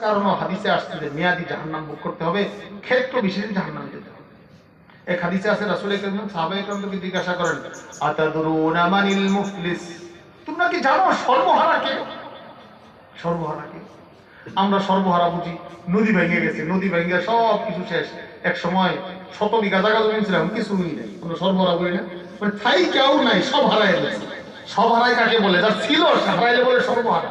কারণ হাদিসে আসছে যে মেয়াদি জাহান্নাম ভোগ করতে হবে, ক্ষেত্র বিশেষে জাহান্নাম যেতে হবে। এক হাদিসে আছে, রাসূল করিম সাহাবায়ে কেরামকে জিজ্ঞাসা করেন, আতাদরুনা মানিল মুফলিস? তোমরা কি জানো সর্বহারা কে? সর্বহারা কে? আমরা সর্বহারা বুঝি, নদী ভেঙে গেছে, নদী ভেঙে সব কিছু শেষ। এক সময় শত বিঘা জায়গা জমি ছিলাম কিছু নেই। আমরা সর্বহারা বলি না। মানে থাই কেউ নাই, সব হারাই গেছে সব হারাই কাকে বলে? যার ছিল হারাইলে বলে সর্বহারা।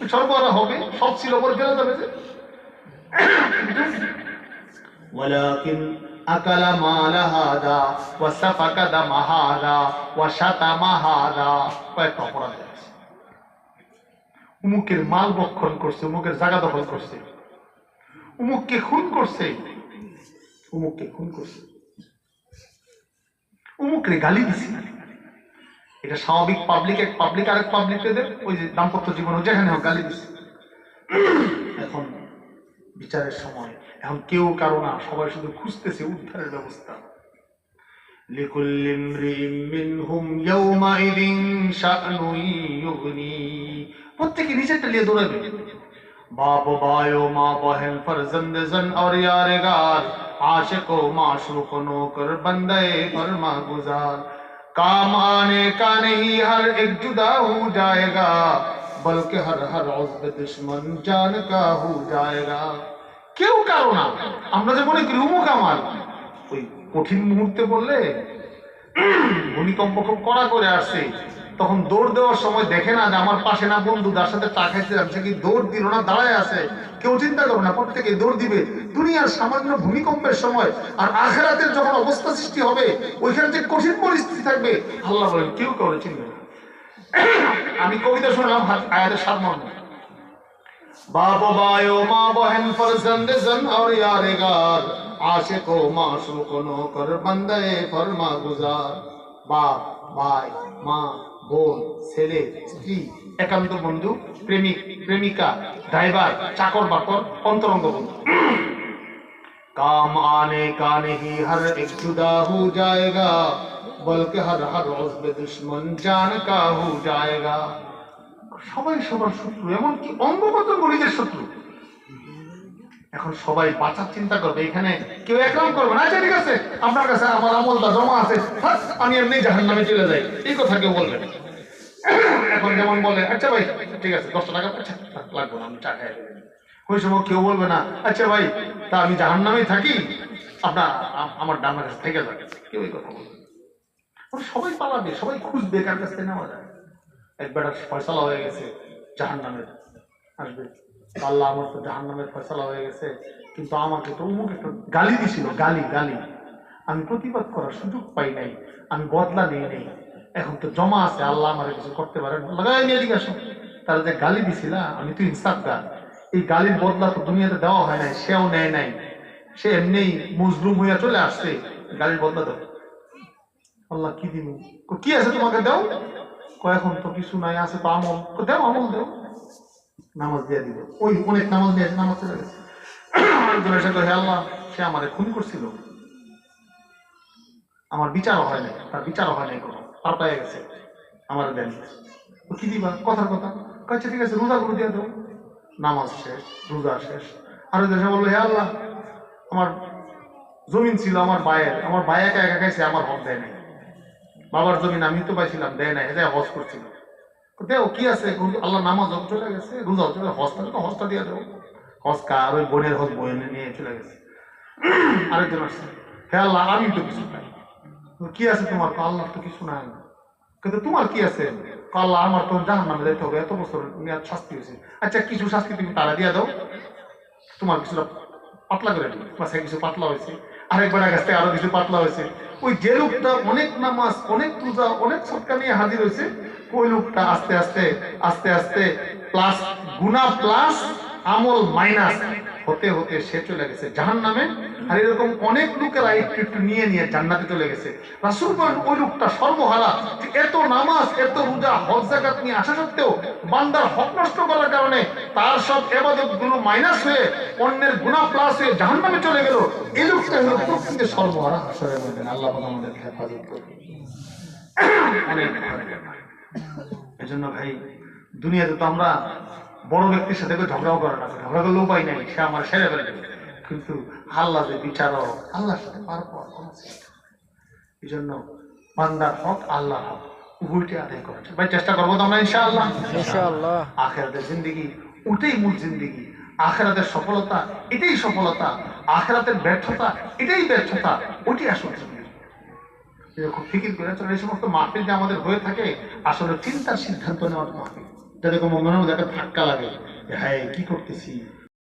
ওই সর্বহারা হবে সব ছিল পরে ফেলে যাবে যে ولكن أكل مال هذا وسفك دم هذا وشتم هذا কয়েকটা অপরাধ আছে উমুকের মাল বক্ষণ করছে উমুকের জায়গা দখল করছে উমুককে খুন করছে উমুককে খুন করছে উমুকরে গালি দিছে এটা স্বাভাবিক পাবলিক এক পাবলিক আর এক পাবলিককে দেবে ওই যে দাম্পত্য জীবন যেখানে হোক, গালি দিচ্ছে। এখন বিচারের সময়, এখন কেউ কারও না, সবাই শুধু খুঁজতেছে উদ্ধারের ব্যবস্থা। لكل امرئ প্রত্যেকে নিজেরটা গুজার। काम आने का नहीं हर एक जुदा हो जाएगा बल्कि हर हर उज्व दुश्मन जान का हो जाएगा কেউ কারো না আমরা যে মনে করি উমুক আমার ওই কঠিন মুহূর্তে বললে ভূমিকম্প খুব কড়া করে আসছে তখন দৌড় দেওয়ার সময় দেখে না যে আমার পাশে না বন্ধু, যার সাথে চা খাইতে যাচ্ছে কি দৌড় দিল না, দাঁড়ায় আছে। কেউ চিন্তা করবে না, প্রত্যেকে দৌড় দিবে। দুনিয়ার সামান্য ভূমিকম্পের সময় আর আখেরাতের যখন অবস্থা সৃষ্টি হবে, ওইখানে যে কঠিন পরিস্থিতি থাকবে, আল্লাহ বলেন, কেউ কেউ চিনবে আমি কবিতা শুনলাম আয়াদের সাত মর্মে। বাপ বায়ো মা বহেন ফরজন্দে জন আর ইয়ারেগার। আশিকো মাশুকো নো কর বান্দায়ে ফরমা গুজার। বাপ, ভাই, মা বোন ছেলে স্ত্রী একান্ত বন্ধু প্রেমিক প্রেমিকা ড্রাইভার চাকর বাকর অন্তরঙ্গ বন্ধু काम आने का नहीं हर एक जुदा हो जाएगा बल्कि हर हर उज्व दुश्मन जान का हो जाएगा সবাই সবার শত্রু এমনকি অঙ্গগত গণিতের শত্রু এখন সবাই বাঁচার চিন্তা করবে, এখানে কেউ একরাম করবে না। আচ্ছা ঠিক আছে, আপনার কাছে আমার আমলটা জমা আছে। আমি এমনি জাহান নামে চলে যাই। এই কথা কেউ বলবে। এখন যেমন বলে আচ্ছা ভাই, ঠিক আছে দশটা টাকা আচ্ছা লাগবে না, আমি খাই ওই সময় কেউ বলবে না আচ্ছা ভাই, তা আমি জাহান নামেই থাকি? আপনার আমার ডানার কাছে থেকে যাবে কেউ এই কথা বলবে। সবাই পালাবে, সবাই খুঁজবে কার কাছ থেকে নেওয়া যায়। একবার ফয়সালা হয়ে গেছে জাহান নামের আসবে। আল্লাহ আমার তো জাহান নামের ফয়সালা হয়ে গেছে। কিন্তু আমাকে তো অমুক একটা গালি দিছিল, গালি গালি। আমি প্রতিবাদ করার সুযোগ পাই নাই, আমি বদলা নিয়ে নেই। এখন তো জমা আছে, আল্লাহ আমার কিছু করতে পারেন। লাগাই নিয়ে জিজ্ঞাসা তারা যে গালি দিছিলা, আমি তো ইনসাফগার। এই গালির বদলা তো দুনিয়াতে দেওয়া হয় নাই, সেও নেয় নাই। সে এমনি মজলুম হইয়া চলে আসছে। গালির বদলা দাও। আল্লাহ কি দিব কি আছে তোমাকে দাও? এখন তো কিছু নাই, আছে তো আমল। দাও আমল দাও। নামাজ দিয়ে দিল ওই অনেক নামাজ দিয়ে নামাজ চলে গেছে। আরেকজন এসে কয়, হে আল্লাহ সে আমারে খুন করছিল। আমার বিচারও হয় নাই তার বিচারও হয় নাই কোনো পার পেয়ে গেছে আমার দেন। কি দিবা? কথার কথা। কাছে ঠিক আছে রোজা করে দিয়ে দাও। নামাজ শেষ রোজা শেষ। আর দেশে বলল হে আল্লাহ আমার জমিন ছিল আমার বায়ের আমার ভাই একা খাইছে আমার হক দেয় নাই। বাবার জমিন আমি তো পাইছিলাম দেয় নাই এটা হজ করছিল। তো দেও কি আছে? আল্লাহ নামাজ চলে গেছে? রোজাও চলে হজটা তো হজটা দিয়ে দেবো। হজ কার? ওই বোনের হজ বইনে নিয়ে চলে গেছে। আরেকজন আসছে। হে আল্লাহ আমি তো কিছু পাই কি আছে তোমার? আল্লাহ তো কিছু নাই। কিন্তু তোমার কি আছে? আল্লাহ, আমার তো জাহান নামে যেতে হবে। এত বছর মেয়াদ শাস্তি হয়েছে। আচ্ছা কিছু শাস্তি তুমি তারা দিয়ে দাও। তোমার কিছুটা পাতলা করে দিই। মাসে কিছু পাতলা হয়েছে। আরেকবার কাছ থেকে আরও কিছু পাতলা হয়েছে। ওই যে লোকটা অনেক নামাজ, অনেক পূজা অনেক ছটকা নিয়ে হাজির হয়েছে, ওই লোকটা আস্তে আস্তে আস্তে আস্তে প্লাস গুনা প্লাস আমল মাইনাস হতে হতে সে চলে গেছে জাহান নামে আর এরকম অনেক লোকেরা একটু একটু নিয়ে নিয়ে জান্নাতে চলে গেছে। রাসুল বলেন, ওই লোকটা সর্বহারা এত নামাজ, এত রোজা, হজ জাকাত নিয়ে আসা সত্ত্বেও বান্দার হক নষ্ট করার কারণে তার সব এবাদতগুলো মাইনাস হয়ে অন্যের গুণা প্লাস হয়ে জাহান নামে চলে গেল। এই লোকটা হলো প্রকৃতির সর্বহারা। হাসরের মধ্যে আল্লাহ আমাদের হেফাজত করবে অনেক এই জন্য ভাই, দুনিয়াতে তো আমরা বড় ব্যক্তির সাথে কেউ ঝগড়াও করে না ঝগড়া করলে উপায় নেই সে আমার সেরে ফেলে। কিন্তু আল্লাহ যে বিচারক আল্লাহর সাথে পার নেই। এই জন্য বান্দার হক আল্লাহ হক উভয়টি আদায় করেছে ভাই চেষ্টা করব তো আমরা ইনশাআল্লাহ? ইনশাআল্লাহ। আখেরাতের জিন্দিগি ওটাই মূল জিন্দিগি। আখেরাতের সফলতা এটাই সফলতা আখেরাতের ব্যর্থতা এটাই ব্যর্থতা ওইটাই আসল জিন্দিগি। এরকম ফিকির করে চলে এই সমস্ত মাহফিল যে আমাদের হয়ে থাকে আসলে চিন্তার সিদ্ধান্ত নেওয়ার মাহফিল। যেরকম মনে মধ্যে একটা ধাক্কা লাগে। হ্যাঁ কি করতেছি?